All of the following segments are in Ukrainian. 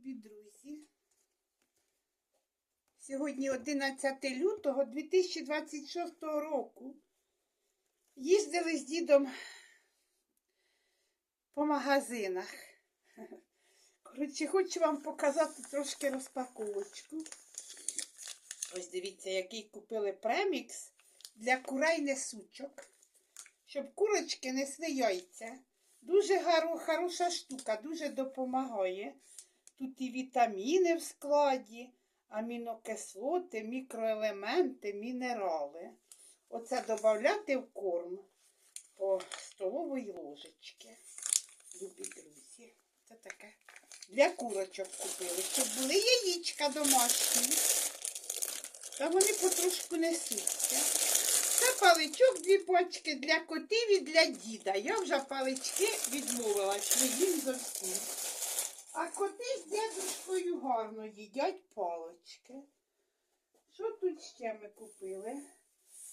любі друзі. Сьогодні 11 лютого 2026 року. Їздили з дідом по магазинах. Коротше, хочу вам показати трошки розпаковочку. Ось дивіться, який купили премікс для курей несучок. Щоб курочки несли яйця. Дуже хороша штука, дуже допомагає. Тут і вітаміни в складі, амінокислоти, мікроелементи, мінерали. Оце додати в корм по столової ложечки. Любі друзі. Це таке. Для курочок купили, щоб були яєчка домашні. Та вони потрошку несуться. Це паличок дві пачки для котів і для діда. Я вже палички відмовилась, не їм зовсім. А коти гарно їдять палички. Що тут ще ми купили?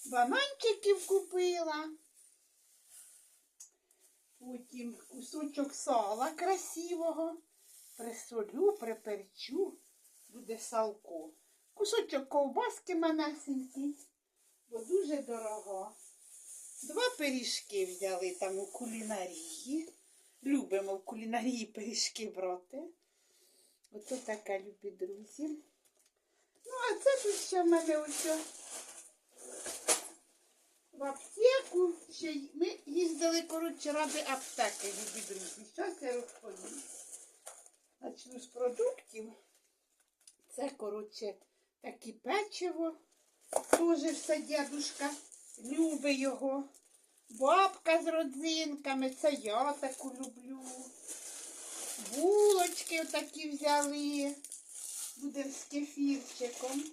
Бананчиків купила. Потім кусочок сала красивого. Присолю, приперчу. Буде салко. Кусочок ковбаски манесенький бо дуже дорого. Два пиріжки взяли там у кулінарії. Любимо в кулінарії пиріжки брати. Ото така, любі друзі. Ну, а це тут ще в мене ось в аптеку. Ще ми їздили, коротше, ради аптеки, любі друзі. Зараз я розповім. Начну з продуктів. Це, коротше, таке печиво. Дуже все дядушка любить його. Бабка з родзинками, це я таку люблю. Булочки такі взяли. Буде з кефірчиком.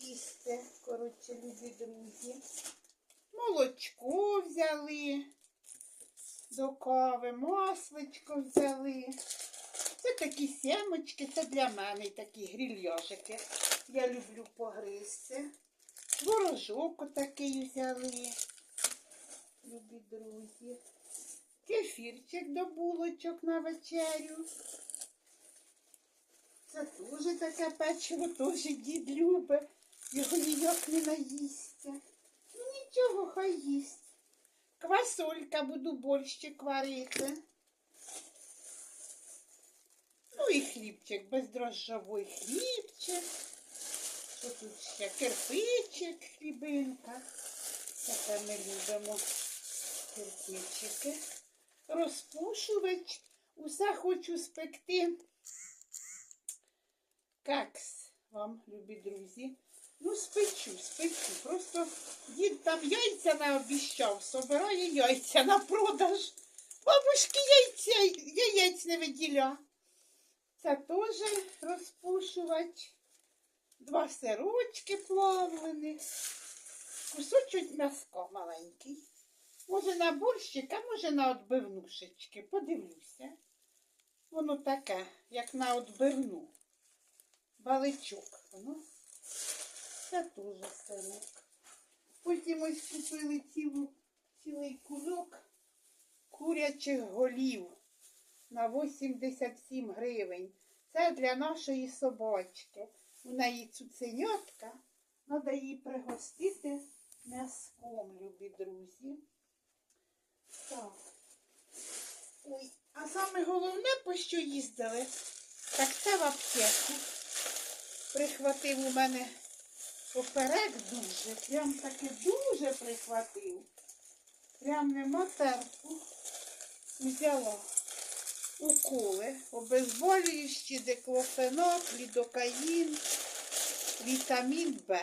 Їсти, коротше, любі друзі. Молочко взяли. До кави, масличко взяли. Це такі сімочки, це для мене такі грильйожики. Я люблю погризти. Творожок отакий взяли. Любі друзі. Кефірчик до булочок на вечерю. Це теж таке печиво, теж дід любить. Його ніяк не наїсться. Ну нічого, хай їсть. Квасолька буду борщик варити. Ну і хлібчик, бездрожжовий хлібчик. Що тут ще? Кирпичик, хлібинка. Таке ми любимо кирпичики. Розпушувач. Усе хочу спекти. Кекс вам, любі друзі. Ну, спечу, спечу. Просто дід там яйця не обіщав, собирає яйця на продаж. Бабушки яйця, яєць не виділя. Це теж розпушувач. Два сирочки плавлені. Кусочок м'яска маленький. Може на борщик, а може на отбивнушечки. Подивлюся. Воно таке, як на отбивну. Баличок. Воно. Це теж сирок. Потім ось купили цілу, цілий кульок курячих голів на 87 гривень. Це для нашої собачки. У неї цуценятка. Треба її пригостити м'язком, любі друзі. Так. Ой, а саме головне, по що їздили, так це в аптеку. Прихватив у мене поперек дуже. Прям таки дуже прихватив. Прям нема терпу. Взяла уколи, обезболюючі, деклофенок, лідокаїн, вітамін Б.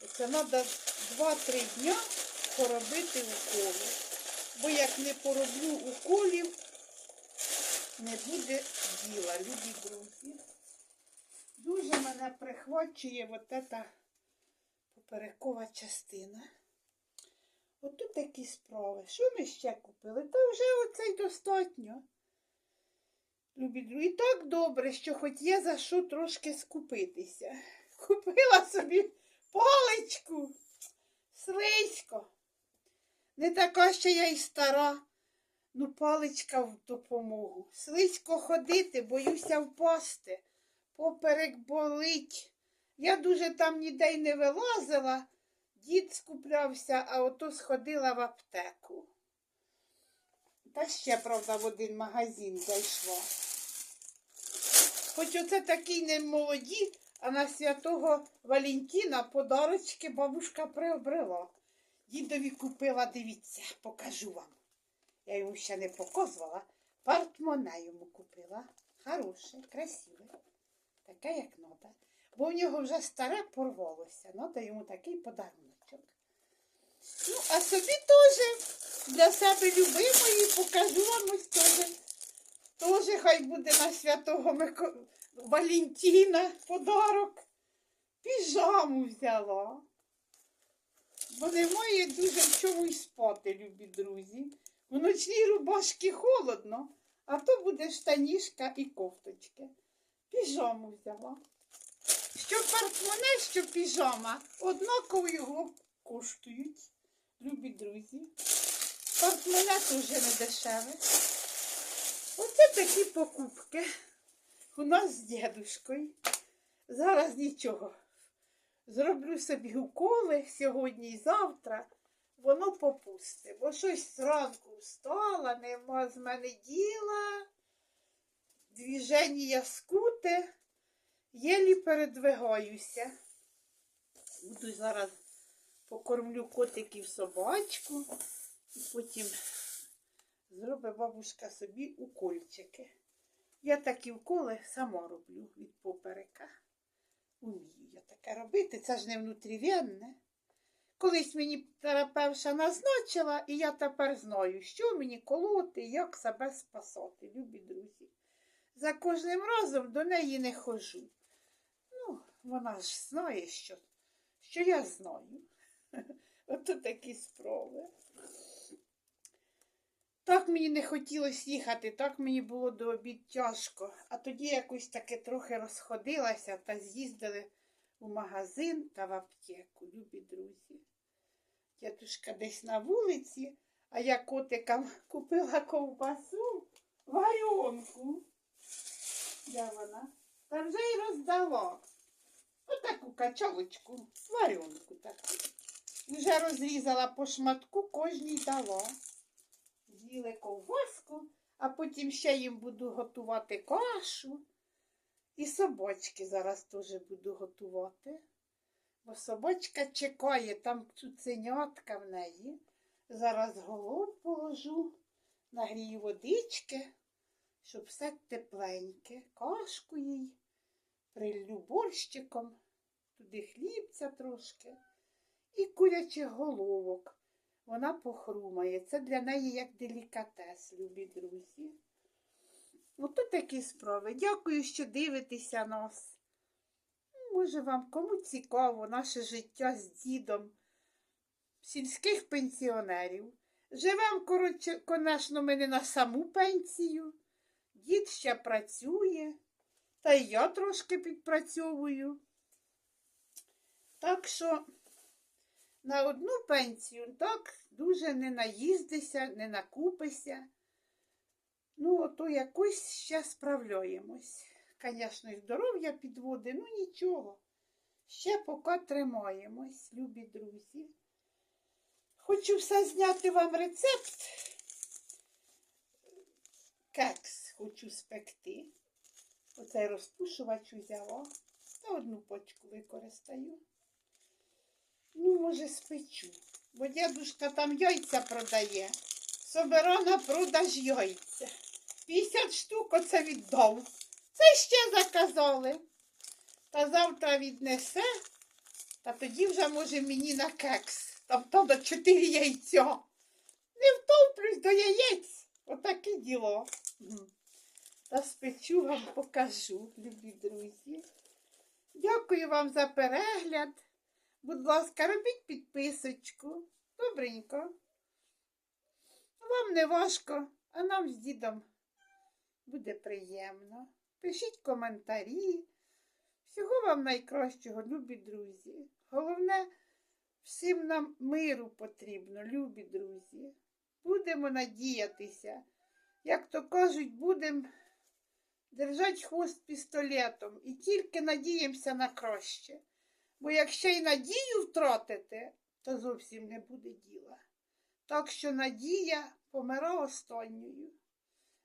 Це треба 2-3 дня поробити уколи. Бо як не пороблю уколів, не буде діла, любі друзі. Дуже мене прихвачує от ця поперекова частина. Отут такі справи. Що ми ще купили? Та вже оце й достатньо. Любі друзі, і так добре, що хоч є за що трошки скупитися. Купила собі паличку. Слизько. Не така ще я й стара. Ну, паличка в допомогу. Слизько ходити, боюся впасти. Поперек болить. Я дуже там ніде й не вилазила. Дід скуплявся, а ото сходила в аптеку. Та ще, правда, в один магазин зайшла. Хоч оце такий не молоді, а на святого Валентіна подарочки бабушка приобрела. Дідові купила, дивіться, покажу вам. Я йому ще не показувала. Портмоне йому купила. Хороше, красиве. Таке, як нота. Бо в нього вже старе порвалося. Нота йому такий подаруночок. Ну, а собі теж для себе любимої покажу вам ось теж. Тоже хай буде на святого Мико... Валентіна подарок. Піжаму взяла. Бо немає дуже в чому й спати, любі друзі. Ночній рубашці холодно, а то буде штанішка і кофточки. Піжаму взяла. Що портмоне, що піжама, однаково його коштують, любі друзі. Портмоне теж не дешеве. Оце такі покупки у нас з дідушкою. Зараз нічого. Зроблю собі уколи сьогодні і завтра, воно попусте. Бо щось зранку встала, нема з мене діла, двіження скуте, єлі передвигаюся. Буду зараз покормлю котиків собачку, і потім зробить бабушка собі укольчики. Я такі уколи сама роблю від поперека. Умію я таке робити, це ж не внутрівенне. Колись мені терапевша назначила, і я тепер знаю, що мені колоти, як себе спасати, любі друзі. За кожним разом до неї не хожу. Ну, вона ж знає, що, що я знаю. Ото такі справи. Так мені не хотілося їхати, так мені було до обід тяжко. А тоді якось таки трохи розходилася та з'їздили у магазин та в аптеку, любі друзі. Дядушка десь на вулиці, а я котикам купила ковбасу, варіонку. Де вона? Та вже й роздала. Отаку качалочку, варіонку таку. Вже розрізала по шматку, кожній дала а потім ще їм буду готувати кашу. І собачки зараз теж буду готувати. Бо собачка чекає, там цуценятка в неї. Зараз голод положу, нагрію водички, щоб все тепленьке. Кашку їй, приллю борщиком, туди хлібця трошки і курячих головок вона похрумає. Це для неї як делікатес, любі друзі. Ото такі справи. Дякую, що дивитеся нас. Може, вам кому цікаво наше життя з дідом сільських пенсіонерів. Живемо, коротше, конечно, ми не на саму пенсію. Дід ще працює, та й я трошки підпрацьовую. Так що на одну пенсію так дуже не наїздися, не накупися. Ну, ото якось ще справляємось. Звісно, здоров'я підводить, ну нічого. Ще поки тримаємось, любі друзі. Хочу все зняти вам рецепт. Кекс хочу спекти. Оцей розпушувач взяла. Та одну почку використаю. Ну, може, спечу. Бо дядушка там яйця продає. Собира на продаж яйця. 50 штук оце віддав. Це ще заказали. Та завтра віднесе, та тоді вже може мені на кекс. Там треба 4 яйця. Не втовплюсь до яєць. Отаке діло. Та спечу вам покажу, любі друзі. Дякую вам за перегляд. Будь ласка, робіть підписочку. Добренько. Вам не важко, а нам з дідом буде приємно. Пишіть коментарі. Всього вам найкращого, любі друзі. Головне, всім нам миру потрібно, любі друзі. Будемо надіятися. Як то кажуть, будемо держати хвост пістолетом і тільки надіємося на краще. Бо якщо й надію втратите, то зовсім не буде діла. Так що надія помира останньою.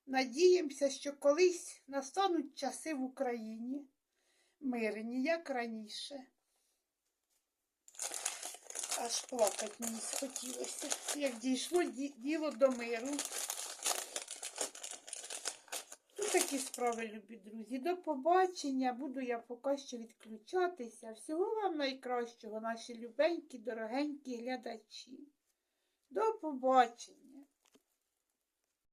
Надіємося, що колись настануть часи в Україні, мирні, як раніше. Аж плакать мені схотілося, як дійшло діло до миру. Такі справи, любі друзі. До побачення. Буду я поки що відключатися. Всього вам найкращого, наші любенькі, дорогенькі глядачі. До побачення.